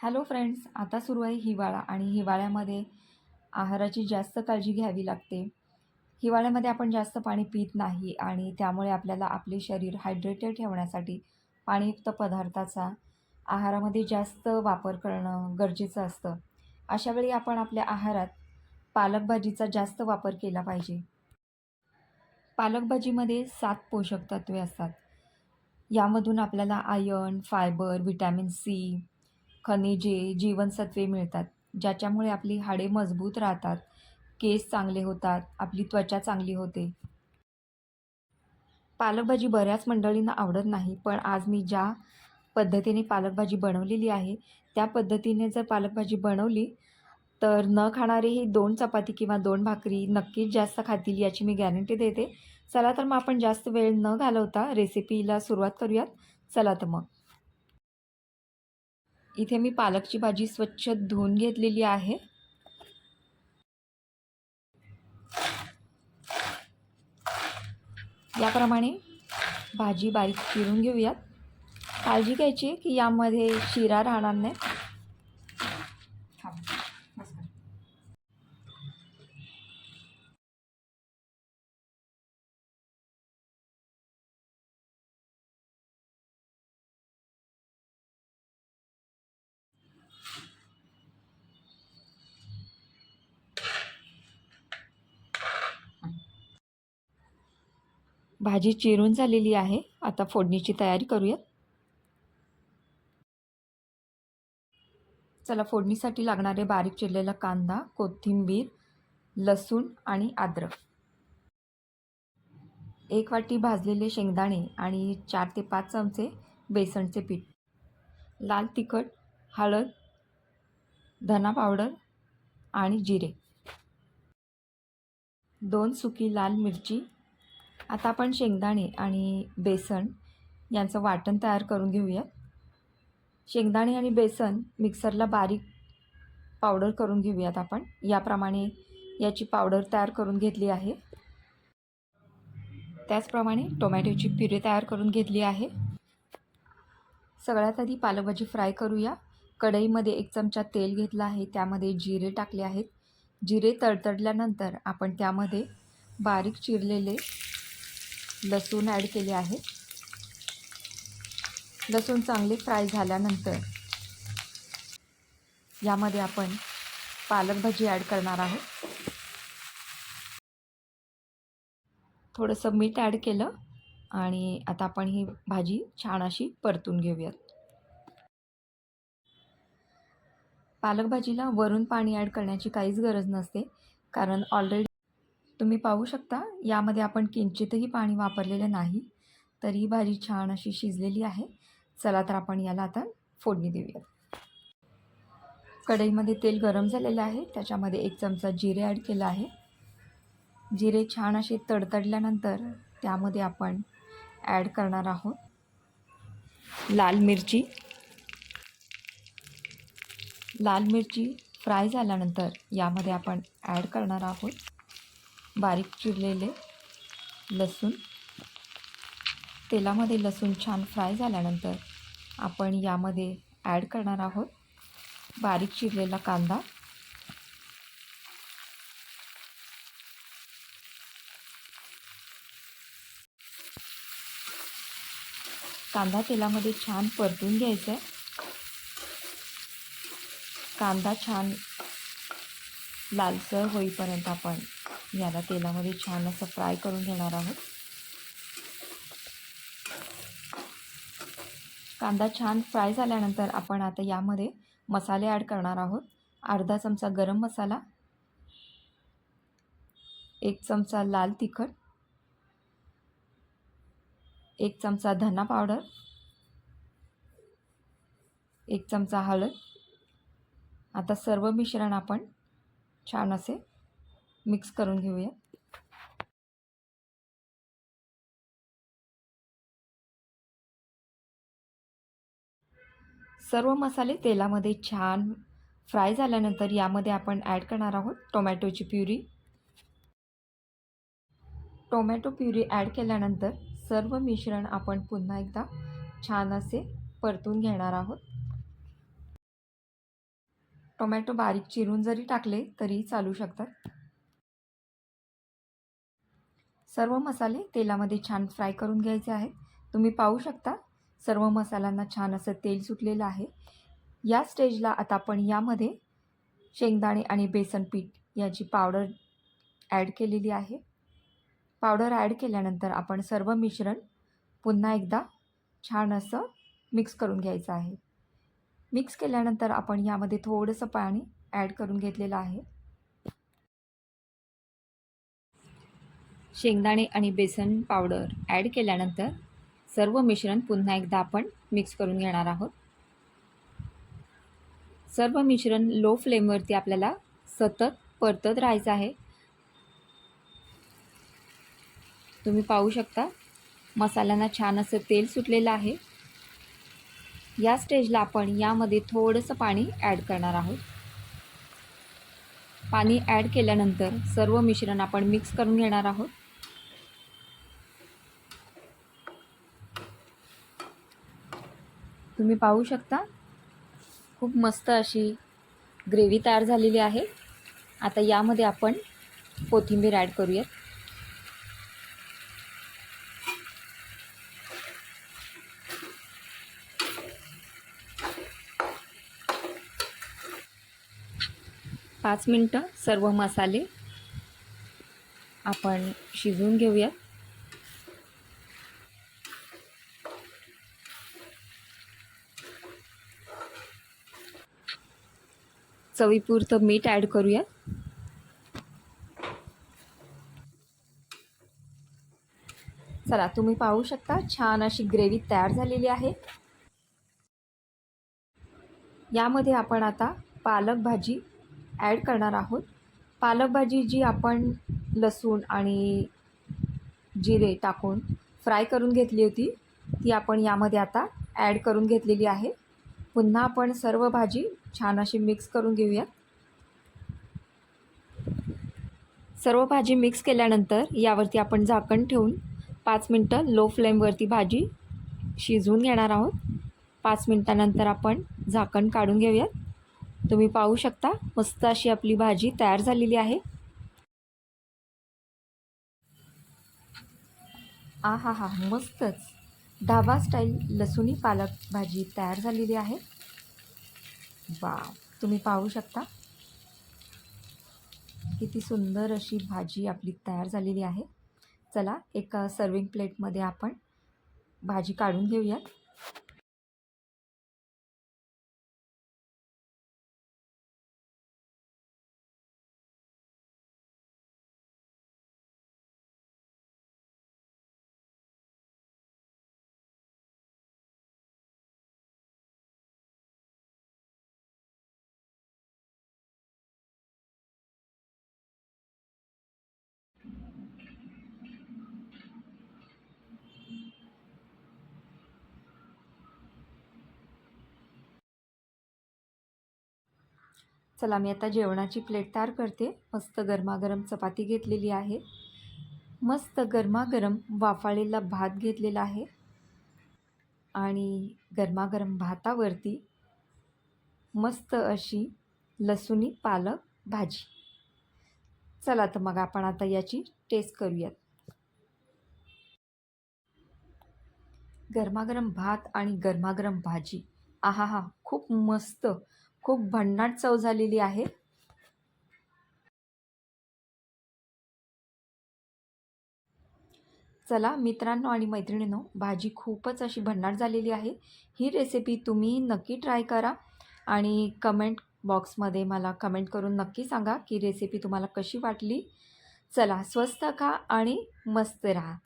Hello friends आता सुरू आहे हिवाळा आणि हिवाळ्यामध्ये आहाराची जास्त काळजी घ्यावी लागते. हिवाळ्यामध्ये आपण जास्त पाणी पित नाही आणि त्यामुळे आपल्याला आपले शरीर हायड्रेटेड ठेवण्यासाठी पाणीयुक्त पदार्थाचा आहारामध्ये जास्त वापर करणं गरजेचं असतं. अशावेळी आपण आपल्या आहारात पालक भाजीचा जास्त वापर केला पाहिजे. पालक भाजीमध्ये सात पोषक तत्वे असतात. यामधून आपल्याला आयर्न फायबर व्हिटॅमिन सी खनिजे जीवनसत्वे मिळतात ज्याच्यामुळे आपली हाडे मजबूत राहतात केस चांगले होतात आपली त्वचा चांगली होते. पालकभाजी बऱ्याच मंडळींना आवडत नाही पण आज मी ज्या पद्धतीने पालकभाजी बनवलेली आहे त्या पद्धतीने जर पालकभाजी बनवली तर न खाणारेही दोन चपाती किंवा दोन भाकरी नक्कीच जास्त खातील याची मी गॅरंटी देते. चला तर मग आपण जास्त वेळ न घालवता रेसिपीला सुरुवात करूयात. चला तर मग. इथे मी पालकची भाजी स्वच्छ धुवून घेतलेली आहे. याप्रमाणे भाजी बारीक चिरून घेऊयात. काळजी घ्यायची की यामध्ये शिरा राहणार नाही. भाजी चिरून झालेली आहे. आता फोडणीची तयारी करूयात. चला फोडणीसाठी लागणारे बारीक चिरलेला कांदा कोथिंबीर लसूण आणि अद्रक. एक वाटी भाजलेले शेंगदाणे आणि चार ते पाच चमचे बेसनचे पीठ. लाल तिखट हळद धना पावडर आणि जिरे. दोन सुकी लाल मिरची आता आपण शेंगदाणे आणि बेसन यांचं वाटण तयार करून घेऊया. शेंगदाणे आणि बेसन मिक्सरला बारीक पावडर करून घेऊयात आपण. याप्रमाणे याची पावडर तयार करून घेतली आहे. त्याचप्रमाणे टोमॅटोची पिरे तयार करून घेतली आहे. सगळ्यात आधी पालकभाजी फ्राय करूया. कढईमध्ये एक चमचा तेल घेतला आहे. त्यामध्ये जिरे टाकले आहेत. जिरे तडतडल्यानंतर आपण त्यामध्ये बारीक चिरलेले लसूण ॲड केले आहे. लसूण चांगले फ्राय झाल्यानंतर यामध्ये आपण पालक भाजी ॲड करणार आहोत. थोडंसं मीठ ॲड केलं आणि आता आपण ही भाजी छान अशी परतून घेऊयात. पालक भाजीला वरून पाणी ॲड करण्याची काहीच गरज नसते कारण ऑलरेडी तुम्ही पाहू शकता यामध्ये आपण किंचितही पाणी वापरलेले नाही. तरी भाजी छान अशी शिजलेली आहे. चला तर आपण याला आता फोडणी देऊयात. कढईमध्ये तेल गरम झालेलं आहे. त्याच्यामध्ये एक चमचा जिरे ॲड केला आहे. जिरे छान असे तडतडल्यानंतर त्यामध्ये आपण ॲड करणार आहोत लाल मिरची. लाल मिरची फ्राय झाल्यानंतर यामध्ये आपण ॲड करणार आहोत बारीक चिरलेले लसूण. तेलामध्ये लसूण छान फ्राय झाल्यानंतर आपण यामध्ये ॲड करणार आहोत बारीक चिरलेला कांदा. कांदा तेलामध्ये छान परतून घ्यायचा आहे. कांदा छान लालसर होईपर्यंत आपण याला तेलामध्ये छान असं फ्राय करून घेणार आहोत. कांदा छान फ्राय झाल्यानंतर आपण आता यामध्ये मसाले ॲड करणार आहोत. अर्धा चमचा गरम मसाला एक चमचा लाल तिखट एक चमचा धना पावडर एक चमचा हळद. आता सर्व मिश्रण आपण छान असे मिक्स करून घेऊया. सर्व मसाले तेलामध्ये छान फ्राय झाल्यानंतर यामध्ये आपण ॲड करणार आहोत टोमॅटोची प्युरी. टोमॅटो प्युरी ॲड केल्यानंतर सर्व मिश्रण आपण पुन्हा एकदा छान असे परतून घेणार आहोत. टोमॅटो बारीक चिरून जरी टाकले तरी चालू शकतात. सर्व मसाले तेलामध्ये छान फ्राय करून घ्यायचे आहेत. तुम्ही पाहू शकता सर्व मसाल्यांना छान असं तेल सुटलेलं आहे. या स्टेजला आता आपण यामध्ये शेंगदाणे आणि बेसन पीठ याची पावडर ॲड केलेली आहे. पावडर ॲड केल्यानंतर आपण सर्व मिश्रण पुन्हा एकदा छान असं मिक्स करून घ्यायचं आहे. मिक्स केल्यानंतर आपण यामध्ये थोडंसं पाणी ॲड करून घेतलेलं आहे. शेंगदाणे आणि बेसन पावडर ॲड केल्यानंतर सर्व मिश्रण पुन्हा एकदा आपण मिक्स करून घेणार आहोत. सर्व मिश्रण लो फ्लेमवरती आपल्याला सतत परतत राहायचं आहे. तुम्ही पाहू शकता मसाल्यांना छान असं तेल सुटलेलं आहे. या स्टेजला आपण यामध्ये थोडंसं पाणी ॲड करणार आहोत. पाणी ॲड केल्यानंतर सर्व मिश्रण आपण मिक्स करून घेणार आहोत. तुम्ही पाहू शकता. खूप मस्त अशी ग्रेव्ही तयार झालेली आहे. आता यामध्ये आपण कोथिंबीर ॲड करूयात. पाच मिनटं सर्व मसाले आपण शिजवून घेऊयात. चवीपुरतं मीठ ॲड करूया. चला तुम्ही पाहू शकता छान अशी ग्रेव्ही तयार झालेली आहे. यामध्ये आपण आता पालक भाजी ॲड करणार आहोत. पालक भाजी जी आपण लसूण आणि जिरे टाकून फ्राय करून घेतली होती ती आपण यामध्ये आता ॲड करून घेतलेली आहे. पुन्हा आपण सर्व भाजी छान अशी मिक्स करून घेऊयात. सर्व भाजी मिक्स केल्यानंतर यावरती आपण झाकण ठेवून पाच मिनटं लो फ्लेमवरती भाजी शिजवून घेणार आहोत. पाच मिनटानंतर आपण झाकण काढून घेऊयात. तुम्ही पाहू शकता मस्त अशी आपली भाजी तयार झालेली आहे. आ हा हा मस्तच. ढाबा स्टाईल लसुणी पालक भाजी तयार झालेली आहे. वा तुम्ही पाहू शकता. किती सुंदर अशी भाजी आपली तयार झालेली आहे. चला एका सर्विंग प्लेटमध्ये आपण भाजी काढून घेऊयात. चला मी आता जेवणाची प्लेट तयार करते. मस्त गरमागरम चपाती घेतलेली आहे. मस्त गरमागरम वाफाळलेला भात घेतलेला आहे. आणि गरमागरम भातावरती मस्त अशी लसुणी पालक भाजी. चला तर मग आपण आता याची टेस्ट करूयात. गरमागरम भात आणि गरमागरम भाजी. आहा हा खूप मस्त खूप भन्नाट चव झालेली आहे. चला मित्रांनो आणि मैत्रिणींनो भाजी खूपच अशी भन्नाट झालेली आहे. ही रेसिपी तुम्ही नक्की ट्राय करा आणि कमेंट बॉक्समध्ये मला कमेंट करून नक्की सांगा की रेसिपी तुम्हाला कशी वाटली. चला स्वस्त खा आणि मस्त राहा.